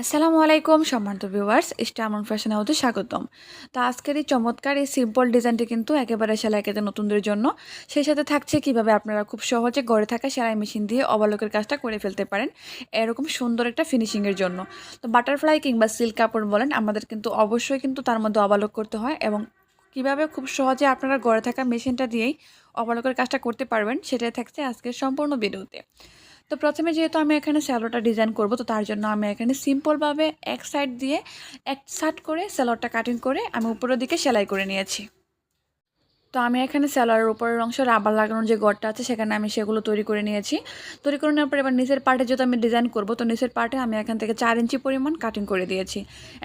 আসসালামু আলাইকুম, সম্মানিত ভিউয়ার্স স্টামন ফ্যাশন হাউসে স্বাগতম। তো আজকের এই চমৎকার এই সিম্পল ডিজাইনটি কিন্তু একেবারে সেলাই কেটে নতুনদের জন্য। সেই সাথে থাকছে কীভাবে আপনারা খুব সহজে ঘরে থাকা সেলাই মেশিন দিয়ে অবলোকের কাজটা করে ফেলতে পারেন, এরকম সুন্দর একটা ফিনিশিংয়ের জন্য। তো বাটারফ্লাই কিংবা সিল্ক কাপড় বলেন, আমাদের কিন্তু অবশ্যই কিন্তু তার মধ্যে অবলোক করতে হয় এবং কীভাবে খুব সহজে আপনারা ঘরে থাকা মেশিনটা দিয়েই অবলোকের কাজটা করতে পারবেন, সেটাই থাকছে আজকের সম্পূর্ণ ভিডিওতে। তো প্রথমে যেহেতু আমি এখানে স্যালোটা ডিজাইন করব, তো তার জন্য আমি এখানে সিম্পলভাবে এক সাইড দিয়ে এক সাইড করে স্যালোয়ারটা কাটিং করে আমি উপরের দিকে সেলাই করে নিয়েছি। তো আমি এখানে স্যালোয়ারের উপরের অংশ রাবার লাগানোর যে গড়টা আছে, সেখানে আমি সেগুলো তৈরি করে নিয়েছি। তৈরি করে নেওয়ার পরে এবার নিচের পার্টে যেহেতু আমি ডিজাইন করব, তো নিচের পার্টে আমি এখান থেকে চার ইঞ্চি পরিমাণ কাটিং করে দিয়েছি।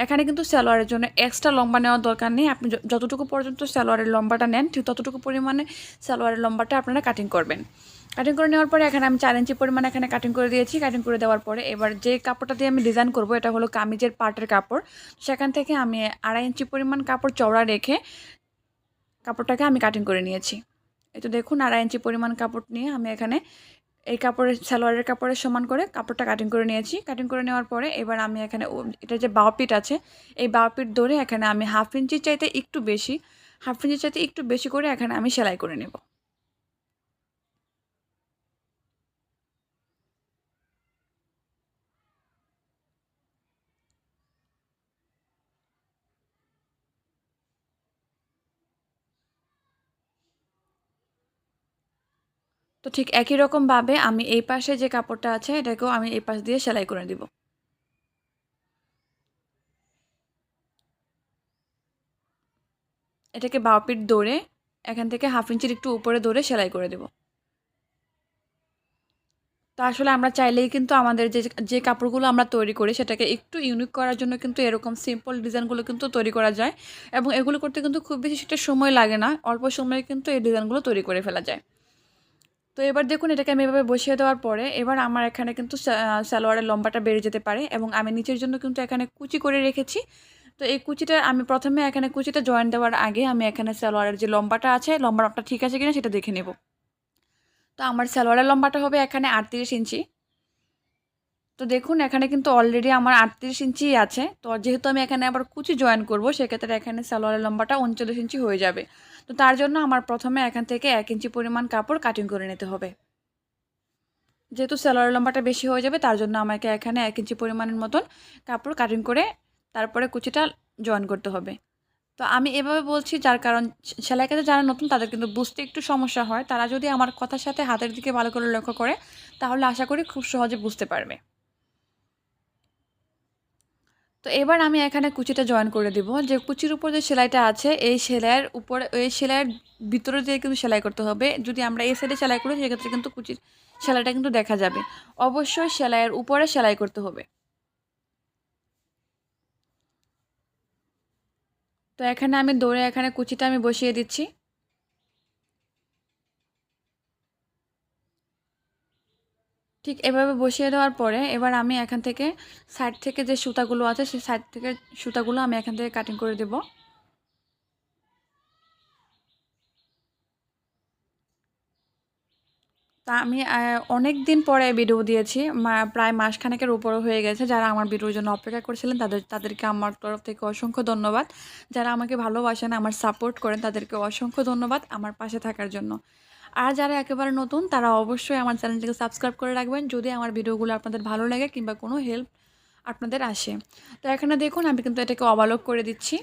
এখানে কিন্তু স্যালোয়ারের জন্য এক্সট্রা লম্বা নেওয়ার দরকার নেই। আপনি যতটুকু পর্যন্ত স্যালোয়ারের লম্বাটা নেন, ঠিক ততটুকু পরিমাণে স্যালোয়ারের লম্বাটা আপনারা কাটিং করবেন। কাটিং করে নেওয়ার পরে এখানে আমি চার ইঞ্চি পরিমাণ এখানে কাটিং করে দিয়েছি। কাটিং করে দেওয়ার পরে এবার যে কাপড়টা দিয়ে আমি ডিজাইন করব, এটা হলো কামিজের পার্টের কাপড়। সেখান থেকে আমি আড়াই ইঞ্চি পরিমাণ কাপড় চওড়া রেখে কাপড়টাকে আমি কাটিং করে নিয়েছি। এই তো দেখুন, আড়াই ইঞ্চি পরিমাণ কাপড় নিয়ে আমি এখানে এই কাপড়ের, সালোয়ারের কাপড়ের সমান করে কাপড়টা কাটিং করে নিয়েছি। কাটিং করে নেওয়ার পরে এবার আমি এখানে এটা যে বাও পিট আছে, এই বাও পিট ধরে এখানে আমি হাফ ইঞ্চির চাইতে একটু বেশি, হাফ ইঞ্চির চাইতে একটু বেশি করে এখানে আমি সেলাই করে নেব। তো ঠিক একই রকমভাবে আমি এই পাশে যে কাপড়টা আছে, এটাকেও আমি এই পাশ দিয়ে সেলাই করে দিব। এটাকে বাউপিট দৌড়ে এখান থেকে হাফ ইঞ্চির একটু উপরে দৌড়ে সেলাই করে দেব। তো আসলে আমরা চাইলেই কিন্তু আমাদের যে যে কাপড়গুলো আমরা তৈরি করি, সেটাকে একটু ইউনিক করার জন্য কিন্তু এরকম সিম্পল ডিজাইনগুলো কিন্তু তৈরি করা যায়। এবং এগুলো করতে কিন্তু খুব বেশি সেটা সময় লাগে না, অল্প সময়ে কিন্তু এই ডিজাইনগুলো তৈরি করে ফেলা যায়। তো এবার দেখুন এটাকে আমি এভাবে বসিয়ে দেওয়ার পরে এবার আমার এখানে কিন্তু সালোয়ারের লম্বাটা বেড়ে যেতে পারে এবং আমি নিচের জন্য কিন্তু এখানে কুচি করে রেখেছি। তো এই কুচিটা, আমি প্রথমে এখানে কুচিটা জয়েন দেওয়ার আগে আমি এখানে সালোয়ারের যে লম্বাটা আছে লম্বাটা ঠিক আছে কিনা সেটা দেখে নেব। তো আমার সালোয়ারের লম্বাটা হবে এখানে আটত্রিশ ইঞ্চি। তো দেখুন এখানে কিন্তু অলরেডি আমার আটত্রিশ ইঞ্চি আছে। তো যেহেতু আমি এখানে আবার কুচি জয়েন করব, সেক্ষেত্রে এখানে সালোয়ারের লম্বাটা উনচল্লিশ ইঞ্চি হয়ে যাবে। তো তার জন্য আমার প্রথমে এখান থেকে এক ইঞ্চি পরিমাণ কাপড় কাটিং করে নিতে হবে। যেহেতু সালোয়ারের লম্বাটা বেশি হয়ে যাবে, তার জন্য আমাকে এখানে এক ইঞ্চি পরিমাণের মতন কাপড় কাটিং করে তারপরে কুচিটা জয়েন করতে হবে। তো আমি এভাবে বলছি যার কারণ সেলাই কাজে যারা নতুন, তাদের কিন্তু বুঝতে একটু সমস্যা হয়। তারা যদি আমার কথার সাথে হাতের দিকে ভালো করে লক্ষ্য করে, তাহলে আশা করি খুব সহজে বুঝতে পারবে। তো এবার আমি এখানে কুচিটা জয়েন করে দিব। যে কুচির উপর যে সেলাইটা আছে, এই সেলাইয়ের উপরে, এই সেলাইয়ের ভিতরে দিয়ে কিন্তু সেলাই করতে হবে। যদি আমরা এই সাইডে সেলাই করি, সেক্ষেত্রে কিন্তু কুচির সেলাইটা কিন্তু দেখা যাবে। অবশ্যই সেলাইয়ের উপরে সেলাই করতে হবে। তো এখানে আমি দৌড়ে, এখানে কুচিটা আমি বসিয়ে দিচ্ছি। ঠিক এভাবে বসিয়ে দেওয়ার পরে এবার আমি এখান থেকে সাইড থেকে যে সুতাগুলো আছে, সেই সাইড থেকে সুতাগুলো আমি এখান থেকে কাটিং করে দেব। তা আমি অনেক দিন পরে ভিডিও দিয়েছি প্রায় মাসখানেকের উপরও হয়ে গেছে। যারা আমার ভিডিওর জন্য অপেক্ষা করেছিলেন, তাদের, তাদেরকে আমার তরফ থেকে অসংখ্য ধন্যবাদ। যারা আমাকে ভালোবাসেন, আমার সাপোর্ট করেন, তাদেরকে অসংখ্য ধন্যবাদ আমার পাশে থাকার জন্য। আর যারা একেবারে নতুন, তারা অবশ্যই আমার চ্যানেলটিকে সাবস্ক্রাইব করে রাখবেন যদি আমার ভিডিওগুলো আপনাদের ভালো লাগে কিংবা কোনো হেল্প আপনাদের আসে। তো এখানে দেখুন, আমি কিন্তু এটাকে অবালক করে দিচ্ছি।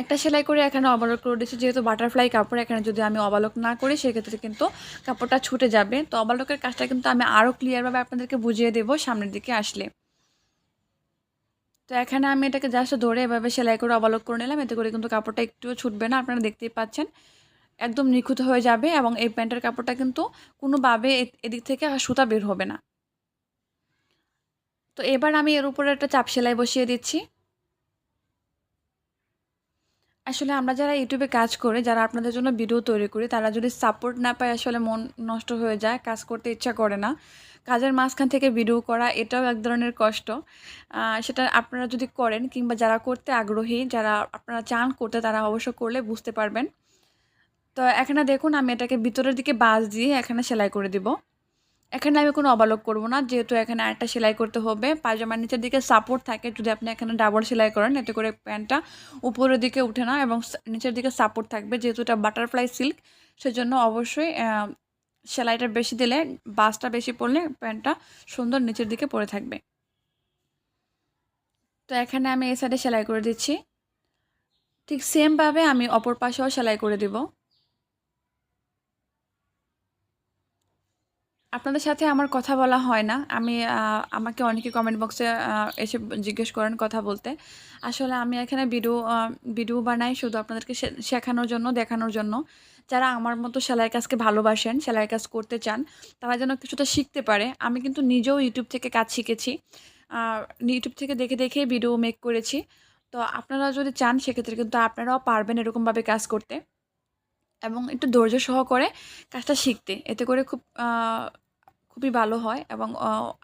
একটা সেলাই করে এখানে অবালক করে দিচ্ছি, যেহেতু বাটারফ্লাই কাপড় এখানে যদি আমি অবালক না করি, সেক্ষেত্রে কিন্তু কাপড়টা ছুটে যাবে। তো অবালকের কাজটা কিন্তু আমি আরও ক্লিয়ারভাবে আপনাদেরকে বুঝিয়ে দেবো সামনের দিকে আসলে। তো এখানে আমি এটাকে জাস্ট ধরে এভাবে সেলাই করে অবালক করে নিলাম, এতে করে কিন্তু কাপড়টা একটুও ছুটবে না, আপনারা দেখতেই পাচ্ছেন। একদম নিখুঁত হয়ে যাবে এবং এই প্যান্টের কাপড়টা কিন্তু কোনোভাবে এদিক থেকে আর সুতা বের হবে না। তো এবার আমি এর উপরে একটা চাপ সেলাই বসিয়ে দিচ্ছি। আসলে আমরা যারা ইউটিউবে কাজ করে, যারা আপনাদের জন্য ভিডিও তৈরি করি, তারা যদি সাপোর্ট না পায়, আসলে মন নষ্ট হয়ে যায়, কাজ করতে ইচ্ছা করে না। কাজের মাঝখান থেকে ভিডিও করা, এটাও এক ধরনের কষ্ট। সেটা আপনারা যদি করেন কিংবা যারা করতে আগ্রহী, যারা আপনারা চান করতে, তারা অবশ্য করলে বুঝতে পারবেন। তো এখানে দেখুন আমি এটাকে ভিতরের দিকে বাস দিয়ে এখানে সেলাই করে দিব। এখানে আমি কোনো অবালক করব না, যেহেতু এখানে আরেকটা সেলাই করতে হবে। পায়জামার নিচের দিকে সাপোর্ট থাকে, যদি আপনি এখানে ডাবল সেলাই করেন, এতে করে প্যান্টটা উপরের দিকে উঠে না এবং নিচের দিকে সাপোর্ট থাকবে, যেহেতু এটা বাটারফ্লাই সিল্ক সেজন্য অবশ্যই সেলাইটা বেশি দিলে বাসটা বেশি পড়লে প্যান্টটা সুন্দর নিচের দিকে পড়ে থাকবে। তো এখানে আমি এই সাইডে সেলাই করে দিচ্ছি। ঠিক সেমভাবে আমি অপর পাশেও সেলাই করে দিব। আপনাদের সাথে আমার কথা বলা হয় না। আমি আমাকে অনেকে কমেন্ট বক্সে এসে জিজ্ঞেস করেন কথা বলতে। আসলে আমি এখানে ভিডিও ভিডিও বানাই শুধু আপনাদেরকে শেখানোর জন্য, দেখানোর জন্য। যারা আমার মতো সেলাই কাজকে ভালোবাসেন সেলাই কাজ করতে চান, তারা যেন কিছুটা শিখতে পারে। আমি কিন্তু নিজেও ইউটিউব থেকে কাজ শিখেছি। ইউটিউব থেকে দেখে দেখে ভিডিও মেক করেছি। তো আপনারা যদি চান, সেক্ষেত্রে কিন্তু আপনারাও পারবেন এরকমভাবে কাজ করতে। এবং একটু ধৈর্য সহ করে কাজটা শিখতে। এতে করে খুব খুবই ভালো হয় এবং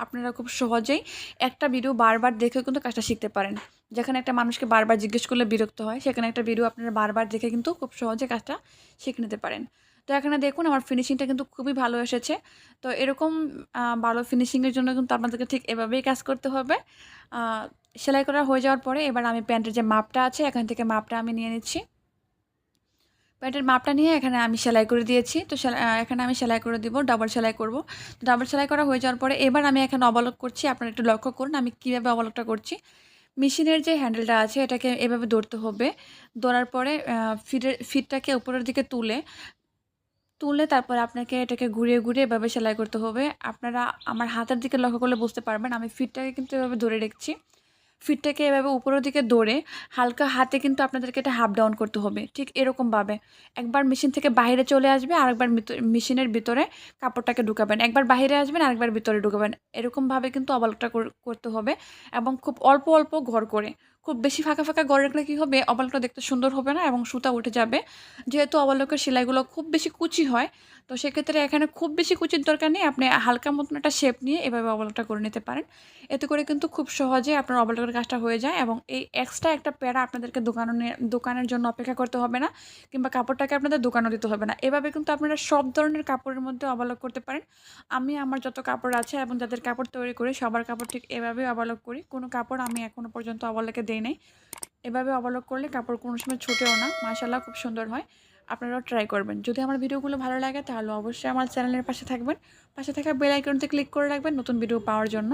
আপনারা খুব সহজেই একটা ভিডিও বারবার দেখেও কিন্তু কাজটা শিখতে পারেন। যেখানে একটা মানুষকে বারবার জিজ্ঞেস করলে বিরক্ত হয়, সেখানে একটা ভিডিও আপনারা বারবার দেখে কিন্তু খুব সহজে কাজটা শিখে নিতে পারেন। তো এখানে দেখুন, আমার ফিনিশিংটা কিন্তু খুবই ভালো এসেছে। তো এরকম ভালো ফিনিশিংয়ের জন্য কিন্তু আপনাদেরকে ঠিক এভাবেই কাজ করতে হবে। সেলাই করা হয়ে যাওয়ার পরে এবার আমি প্যান্টের যে মাপটা আছে, এখান থেকে মাপটা আমি নিয়ে নিচ্ছি। প্যান্টের মাপটা নিয়ে এখানে আমি সেলাই করে দিয়েছি। তো এখানে আমি সেলাই করে দিব ডাবল সেলাই করব। ডাবল সেলাই করা হয়ে যাওয়ার পরে এবার আমি এখানে অবলক করছি, আপনারা একটু লক্ষ্য করুন আমি কীভাবে অবলকটা করছি। মেশিনের যে হ্যান্ডেলটা আছে, এটাকে এভাবে ধরতে হবে। ধরার পরে ফিটের ফিটটাকে উপরের দিকে তুলে তুলে তারপরে আপনাকে এটাকে ঘুরিয়ে ঘুরিয়ে এভাবে সেলাই করতে হবে। আপনারা আমার হাতের দিকে লক্ষ্য করলে বুঝতে পারবেন, আমি ফিটটাকে কিন্তু এভাবে ধরে রেখেছি। ফিটটাকে এভাবে উপরের দিকে দৌড়ে হালকা হাতে কিন্তু আপনাদেরকে এটা হাফ ডাউন করতে হবে, ঠিক এরকমভাবে। একবার মেশিন থেকে বাইরে চলে আসবে আরেকবার মেশিনের ভিতরে কাপড়টাকে ঢুকাবেন। একবার বাইরে আসবেন, আরেকবার ভিতরে ঢুকাবেন। এরকমভাবে কিন্তু অবালকটা করতে হবে এবং খুব অল্প অল্প ঘর করে খুব বেশি ফাঁকা ফাঁকা ঘর রাখলে কী হবে? অবালকটা দেখতে সুন্দর হবে না এবং সুতা উঠে যাবে। যেহেতু অবালকের সেলাইগুলো খুব বেশি কুচি হয়, তো সেক্ষেত্রে এখানে খুব বেশি কুচির দরকার নেই। আপনি হালকা মতন একটা শেপ নিয়ে এভাবে অবলকটা করে নিতে পারেন। এতে করে কিন্তু খুব সহজে আপনার অবলকের কাজটা হয়ে যায় এবং এই এক্সট্রা একটা প্যারা আপনাদেরকে দোকানের দোকানের জন্য অপেক্ষা করতে হবে না কিংবা কাপড়টাকে আপনাদের দোকানও দিতে হবে না। এভাবে কিন্তু আপনারা সব ধরনের কাপড়ের মধ্যে অবলক করতে পারেন। আমি আমার যত কাপড় আছে এবং যাদের কাপড় তৈরি করি, সবার কাপড় ঠিক এভাবেই অবলক করি। কোনো কাপড় আমি এখনও পর্যন্ত অবলকে দেই নেই। এভাবে অবলক করলে কাপড় কোনো সময় ছুটেও না। মাশাল্লাহ খুব সুন্দর হয়। আপনারাও ট্রাই করবেন। যদি আমার ভিডিওগুলো ভালো লাগে তাহলে অবশ্যই আমার চ্যানেলের পাশে থাকবেন। পাশে থাকা বেল আইকনতে ক্লিক করে রাখবেন নতুন ভিডিও পাওয়ার জন্য।